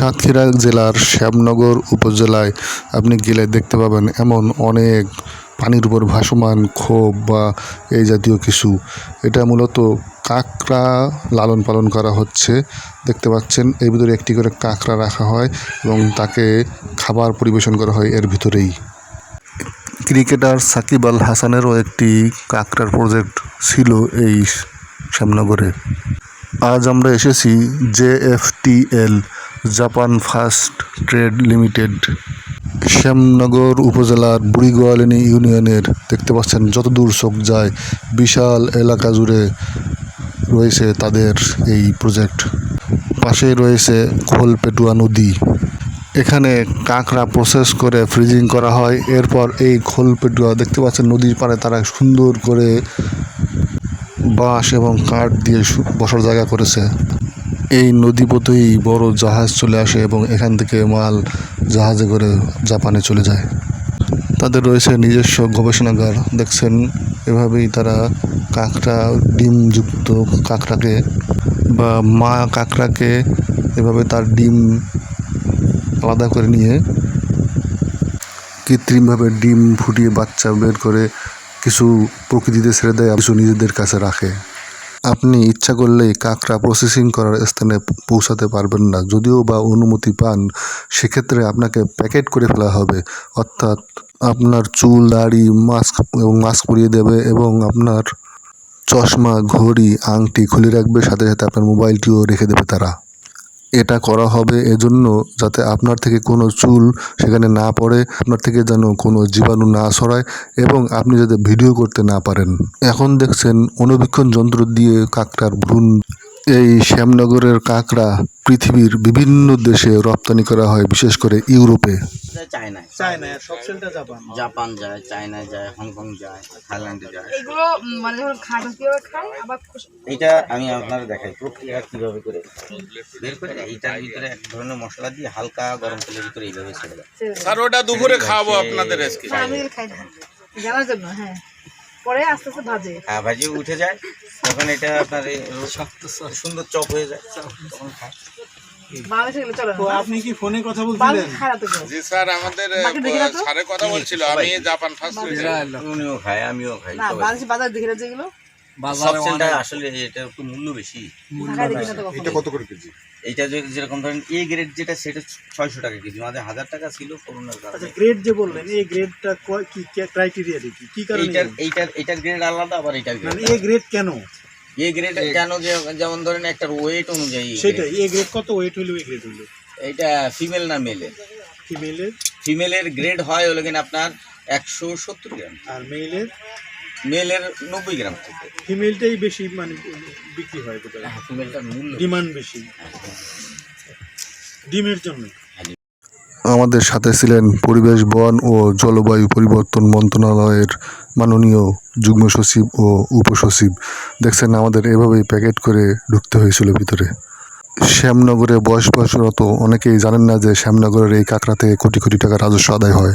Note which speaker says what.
Speaker 1: সাতক্ষীরা জেলার শ্যামনগর উপজেলায় আপনি গেলে দেখতে পাবেন এমন অনেক পানির উপর ভাসমান ক্ষোভ বা এই জাতীয় কিছু। এটা মূলত কাঁকড়া লালন পালন করা হচ্ছে। দেখতে পাচ্ছেন, এর ভিতরে একটি করে কাঁকড়া রাখা হয় এবং তাকে খাবার পরিবেশন করা হয় এর ভিতরেই। ক্রিকেটার সাকিব আল হাসানেরও একটি কাঁকড়ার প্রজেক্ট ছিল এই শ্যামনগরে। আজ আমরা এসেছি JFTL Japan first trade limited. Shyamnagar উপজেলার বুড়িগোয়ালিনী ইউনিয়নের দেখতে পাচ্ছেন যত দূর চোখ যায়, বিশাল এলাকা জুড়ে রয়েছে তাদের এই প্রজেক্ট। পাশেই রয়েছে খোলপেটুয়া নদী। এখানে কাঁকড়া প্রসেস করে ফ্রিজিং করা হয়। এরপর এই খোলপেটুয়া দেখতে পাচ্ছেন, নদীর পাড়ে তারা সুন্দর করে বাঁশ এবং কাঠ দিয়ে বসার জায়গা করেছে। এই নদীপথেই বড় জাহাজ চলে আসে এবং এখান থেকে মাল জাহাজে করে জাপানে চলে যায়। তাদের রয়েছে নিজস্ব গবেষণাগার। দেখছেন, এভাবেই তারা কাঁকড়া, ডিমযুক্ত কাঁকড়াকে বা মা কাঁকড়াকে এভাবে তার ডিম আলাদা করে নিয়ে কৃত্রিমভাবে ডিম ফুটিয়ে বাচ্চা বের করে কিছু প্রকৃতিতে ছেড়ে দেয় কিছু নিজেদের কাছে রাখে। আপনি ইচ্ছা করলেই কাঁকড়া প্রসেসিং করার স্থানে পৌঁছাতে পারবেন না। যদিও বা অনুমতি পান, সেক্ষেত্রে আপনাকে প্যাকেট করে ফেলা হবে। অর্থাৎ আপনার চুল, দাড়ি মাস্ক এবং মাস্ক পরিয়ে দেবে এবং আপনার চশমা, ঘড়ি, আংটি খুলে রাখবে। সাথে সাথে আপনার মোবাইলটিও রেখে দেবে তারা। এটা করা হবে এজন্য যাতে আপনার থেকে কোনো চুল সেখানে না পড়ে, আপনার থেকে যেন কোনো জীবাণু না সরায় এবং আপনি যাতে ভিডিও করতে না পারেন। এখন দেখছেন অনুবীক্ষণ যন্ত্র দিয়ে কাকটার ভ্রূণ এই শ্যামনগরের কাঁকড়া পৃথিবীর বিভিন্ন দেশে রপ্তানি করা হয় বিশেষ করে ইউরোপে।
Speaker 2: যায়
Speaker 3: চায়না সব সেলটা জাপান।
Speaker 2: জাপান যায় চায়নায় যায় হংকং যায় থাইল্যান্ডে যায়।
Speaker 4: এগুলো মানে যখন খায় খায়? আবার
Speaker 2: এটা আমি আপনার দেখাই প্রক্রিয়া কীভাবে করে বের করে এইটার ভিতরে এক ধরনের মশলা দিয়ে হালকা গরম তেলের ভিতরে এইভাবে ছেড়ে দেয়।
Speaker 4: ছেড়ে
Speaker 5: ওটা দুপুরে খাওয়াবো আপনাদের আজকে।
Speaker 4: আমি খাই না। জানার জন্য হ্যাঁ। পরে আস্তে আস্তে ভাজে।
Speaker 2: হ্যাঁ ভাজি উঠে যায়। তখন এটা আপনার সুন্দর চপ হয়ে যায় তখন খায়।
Speaker 4: বাংলাদেশে গেলে চলে
Speaker 3: তো
Speaker 4: না
Speaker 3: আপনি কি ফোনে কথা
Speaker 4: বাংলাদেশ
Speaker 3: বলছিলেন।
Speaker 5: জি স্যার আমাদের কথা বলছিল আমি জাপান ফার্স্ট
Speaker 2: উনিও খায় আমিও খাই
Speaker 4: না
Speaker 2: সবাই।
Speaker 4: বাজার দেখে যেগুলো
Speaker 2: সব আসলে এটা একটু মূল্য বেশি।
Speaker 4: ঢাকায় দেখি না তো কখনো।
Speaker 1: কত করে কেজি?
Speaker 2: এইটা যেরকম ধরেন এ গ্রেড যেটা সেটা ছয়শো টাকা কেজি আমাদের হাজার টাকা ছিল করোনার
Speaker 3: আচ্ছা
Speaker 2: কারণে
Speaker 3: গ্রেড যে বললেন এই গ্রেডটা কি ক্রাইটেরিয়া দেখি কি? কারণে?
Speaker 2: এইটার এইটার এইটার গ্রেড আলাদা আবার এইটার গ্রেড
Speaker 3: মানে এ গ্রেড কেন?
Speaker 2: এ গ্রেড কেন যেমন ধরেন একটা ওয়েট অনুযায়ী
Speaker 3: সেটাই এ গ্রেড কত ওয়েট এ গ্রেড
Speaker 2: ফিমেল না মেলের
Speaker 3: ফিমেলের
Speaker 2: ফিমেলের গ্রেড হয় হলো কিনা আপনার একশো সত্তর গ্রাম।
Speaker 3: আর মেলের
Speaker 2: মেলের নব্বই গ্রাম থেকে।
Speaker 3: ফিমেলটাই বেশি মানে বিক্রি হয় বোধহয়।
Speaker 2: হ্যাঁ, ফিমেলটার মূল্য
Speaker 3: ডিমান্ড বেশি। ডিমের জন্য।
Speaker 1: আমাদের সাথে ছিলেন পরিবেশ বন ও জলবায়ু পরিবর্তন মন্ত্রণালয়ের মাননীয় যুগ্ম সচিব ও উপসচিব। দেখছেন আমাদের এভাবেই প্যাকেট করে ঢুকতে হয়েছিল ভিতরে। শ্যামনগরে বয়স বয়সরত অনেকেই জানেন না যে শ্যামনগরের এই কাঁকড়া থেকে কোটি কোটি টাকা রাজস্ব আদায় হয়।